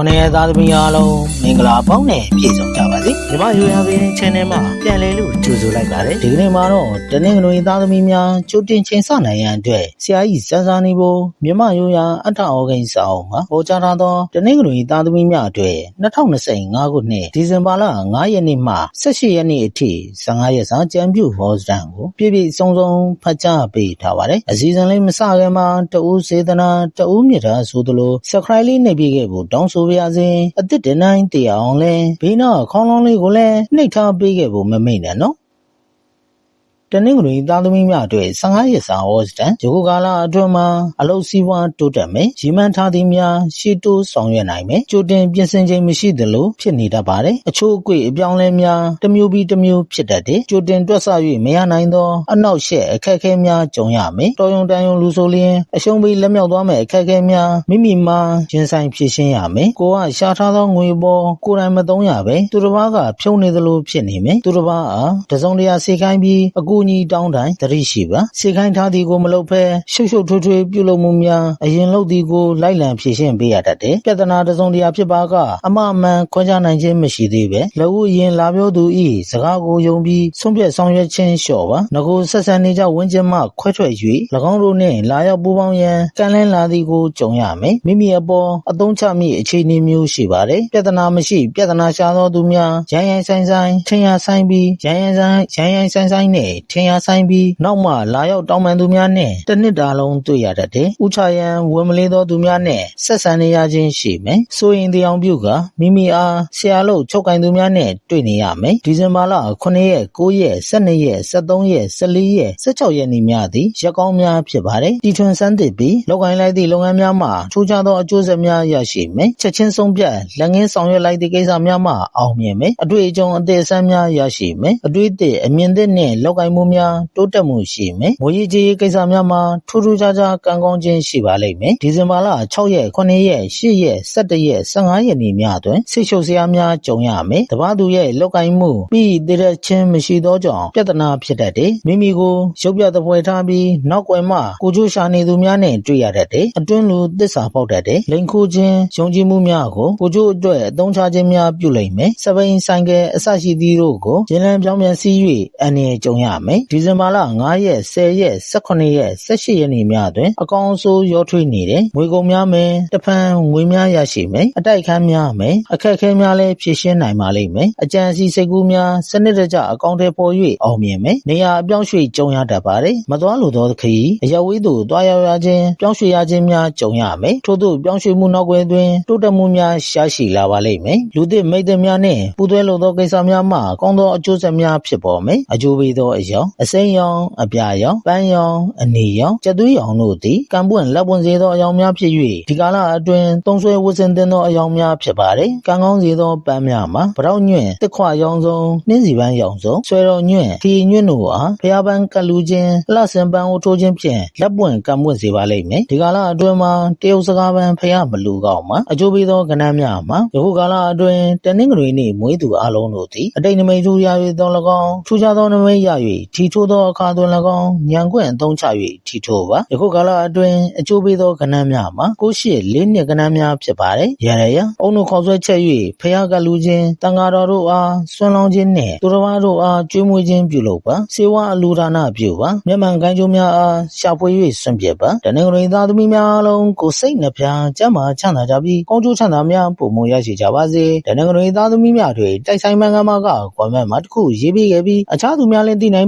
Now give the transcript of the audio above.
ခုနှစ်ရက်သားသမီးအားလုံးမင်္ဂလာပေါင်းနဲ့ပြည့်စုံကြပါစေညီမရိုးရာပင် channel မှာပြန်လည်လို့ကြိုဆိုလိုက်ပါတယ်ဒီကနေ့မှာတော့တနင်္ဂနွေသားသမီးများကြိုတင်ချိန်ဆနိုင်ရန်အတွက်ဆရာကြီးစန်းစာနေဖို့မြမရိုးရာအထအောဂိန်းစာအုပ်မှာဟောကြားထားသောတနင်္ဂနွေသားသမီးများအတွက်2025ခုနှစ်ဒီဇင်ဘာလ9ရက်နေ့မှ18ရက်နေ့အထိ15ရက်စာကြံပြုဟောစတန်ကိုပြည့်ပြည့်စုံစုံဖတ်ကြားပေးထားပါတယ်အစီအစဉ်လေးမစခင်မှာတဦးစေတနာတဦးမြတ်တာဆိုသလို subscribe လေးနှိပ်ပေးခဲ့ဖို့တောင်းဆိုပါရစေအသစ်တင်တိုင်းတရားအောင်လဲဘေးနာခေါင်းလောင်းလေးကိုလည်းနှိပ်ထားပေးခဲ့ဖို့မမိတ်နဲ့နော် တနင်္ဂနွေသားသမီးများအတွက်15ရက်စာဟောစတန်ယခုကာလအတွင်းမှာအလုတ်စည်းဝါးတိုးတက်မယ်ရီမန်းထားသည်များရှေ့တိုးဆောင်ရွက်နိုင်မယ်ကြိုတင်ပြင်ဆင်ခြင်းမရှိသလိုဖြစ်နေတတ်ပါတယ်အချို့အကွေအပြောင်းလဲများတစ်မျိုးပြီးတစ်မျိုးဖြစ်တတ်တယ်ကြိုတင်တွက်ဆ၍မရနိုင်သောအနောက်ရှက်အခက်အခဲများကြုံရမယ်တော်ရုံတန်ရုံလူဆိုလျင်အရှုံးပေးလက်မြောက်သွားမယ့်အခက်အခဲများမိမိမှာရင်ဆိုင်ဖြေရှင်းရမယ်ကိုကရှာထားသောငွေပေါ်ကိုယ်တိုင်မသုံးရပဲသူတစ်ပါးကဖြုံနေသလိုဖြစ်နေမယ်သူတစ်ပါးအားတစုံတရာစေခိုင်းပြီးအကူအညီတောင်းတိုင်းတရိရှိပါစေခိုင်းထားသည်ကိုမလုပ်ဖဲရှုပ်ရှုပ်ထွေးထွေးပြုလုပ်မှုများအရင်လုပ်သည်ကိုလိုက်လံဖြေရှင်းပေးရတတ်တယ်ပြဿနာတစုံတရာဖြစ်ပါကအမအမှန်ခွဲခြားနိုင်ခြင်းမရှိသေးပဲလက်ဦးရင်လာပြောသူဤစကားကိုယုံပြီးဆုံးဖြတ်ဆောင်ရွက်ခြင်းလျှော့ပါငကိုဆက်ဆံနေကြဝင်းကျင်မှခွဲထွက်၍၎င်းတို့နှင့်လာရောက်ပူးပေါင်းရန်ကန့်လန်းလာသည်ကိုကြုံရမယ်မိမိအပေါ်အသုံးချမိအခြေအနေမျိုးရှိပါတယ်ပြဿနာမရှိပြဿနာရှာသောသူများရိုင်းရိုင်းဆိုင်ဆိုင်ထင်ရဆိုင်ပြီးရိုင်းရိုင်းဆိုင်ရိုင်းရိုင်းဆိုင်ဆိုင်နဲ့ထင်ရဆိုင်ပြီးနောက်မှလာရောက်တောင်းပန်သူများနဲ့တစ်နှစ်တာလုံးတွေ့ရတတ်တယ်ဥချရန်ဝယ်မလေးသောသူများနဲ့ဆက်ဆံနေရခြင်းရှိမယ်ဆိုရင်တရားပြုကမိမိအားဆရာလို့ချုပ်ကင်သူများနဲ့တွေ့နေရမယ်ဒီဇင်ဘာလ9ရက်9ရက်12ရက်13ရက်14ရက်16ရက်နေ့များသည်ရက်ကောင်းများဖြစ်ပါတယ်တီထွင်စမ်းသစ်ပြီးလောက်ကိုင်းလိုက်သည့်လုပ်ငန်းများမှာထူးခြားသောအကျိုးဆက်များရရှိမယ်ချက်ချင်းဆုံးဖြတ်လက်ငင်းဆောင်ရွက်လိုက်သည့်ကိစ္စများမှာအောင်မြင်မယ်အတွေ့အကြုံအသေးအစမ်းများရရှိမယ်အတွေ့အသည့်အမြင်သစ်နှင့်လောက်ကိုင်းမှုများ တိုးတက်မှုရှိမယ် ငွေရေးကြေးရေးကိစ္စများမှာ ထူးထူးခြားခြား ကံကောင်းခြင်းရှိပါလိမ့်မယ် ဒီဇင်ဘာလ6ရက်9ရက်10ရက်17ရက်15ရက်နေ့များတွင်ဆိတ်ရှုပ်စရာများ ကြုံရမယ် တပားသူရဲ့လောက်ကိုင်းမှုပြီးတည်တဲ့ချင်းမရှိသောကြောင့် ပြဿနာဖြစ်တတ်တယ် မိမိကို ရုပ်ပြသပွဲထားပြီး နောက်ွယ်မှကိုချိုးရှာနေသူများနဲ့ တွေ့ရတတ်တယ် အတွင်းလူသစ္စာပေါက်တတ်တယ် လိန်ခိုးခြင်း ယုံကြည်မှုများကို ကိုချိုးအတွက် အသုံးချခြင်းများ ပြုလိမ့်မယ်စပိန်ဆိုင်ကယ်အဆရှိသီးတို့ကိုရင်းလန်းပြောင်းပြန်စီး၍အန်ရကြုံရမယ်ဒီဇင်ဘာလ9ရက်10ရက်18ရက်18ရက်နေ့များတွင်အကောင်အဆိုးရောထွေးနေတယ်ငွေကုန်များမယ်တဖန်ငွေများရရှိမယ်အတိုက်ခန်းများမယ်အခက်အခဲများလည်းဖြေရှင်းနိုင်ပါလိမ့်မယ်အကြံစီစိတ်ကူးများစနစ်တကျအကောင့်ထဲပေါ်၍အောင်မြင်မယ်နေရာအပြောင်းရွှေ့ကြုံရတတ်ပါတယ်မသွားလိုသောခရီးအရောက်ဝေးသို့တွားရောက်ရခြင်းပြောင်းရွှေ့ရခြင်းများကြုံရမယ်ထို့သို့ပြောင်းရွှေ့မှုနောက်ွယ်တွင်တိုးတက်မှုများရှားရှိလာပါလိမ့်မယ်လူသစ်မိတ်သစ်များနှင့်ပူးတွဲလိုသောကိစ္စများမှကောင်းသောအကျိုးဆက်များဖြစ်ပေါ်မယ်အကျိုးပေးသောအယောင်အစိမ်းရောင်အပြာရောင်ပန်းရောင်အနေရောင်ကျက်သွေးရောင်တို့သည်ကံပွင့်လက်ပွင့်စေသောအယောင်များဖြစ်၍ဒီကာလအတွင်းသုံးဆွဲဝတ်ဆင်သင့်သောအယောင်များဖြစ်ပါတယ်ကံကောင်းစေသောပန်းများမှာဗရောက်ညွန့်တစ်ခွရောင်စုံနှင်းစီပန်းရောင်စုံဆွဲတော်ညွန့်ခီညွန့်တို့အားဖျားပန်းကလူချင်းလှဆင်ပန်းကိုထိုးခြင်းဖြင့်လက်ပွင့်ကံပွင့်စေပါလိမ့်မယ်ဒီကာလအတွင်းမှာတရုတ်စကားပန်းဖျားမလူကောက်မှာအကျိုးပေးသောကဏ္ဍများမှာယခုကာလအတွင်းတနင်္ဂနွေနေ့မွေးသူအလုံးတို့သည်အတိတ်နမိတ်ထူရ၍သော၎င်းထူးခြားသောနမိတ်ရ၍ထီထိုးသောအခါတွင်၎င်းညံကွင့်အသုံးချ၍ထီထိုးပါယခုကာလအတွင်းအကျိုးပေးသောကဏ္ဍများမှာကိုရှိလေးနှစ်ကဏ္ဍများဖြစ်ပါတယ်ရရရအုံတို့ခေါ်ဆွဲချက်၍ဖျားကလူချင်းတန်ဃာတော်တို့အားဆွမ်းလောင်းခြင်းနှင့်သူတော်ဘာတို့အားကျွေးမွေးခြင်းပြုလုပ်ပါစေဝါအလူဒါနပြုပါမျက်မှန်ကိုင်းကျိုးများအားရှာဖွေ၍ဆွန့်ပစ်ပါတနင်္ဂနွေသားသမီးများအားလုံးကိုစိတ်နှပြကျမ်းမာချမ်းသာကြပြီးကောင်းကျိုးချမ်းသာများပုံမရရှိကြပါစေတနင်္ဂနွေသားသမီးများတွေတိုက်ဆိုင်မှန်ကမှာကကွန်မန့်မှာတစ်ခုရေးပေးခဲ့ပြီးအခြားသူများလည်းသိနိုင်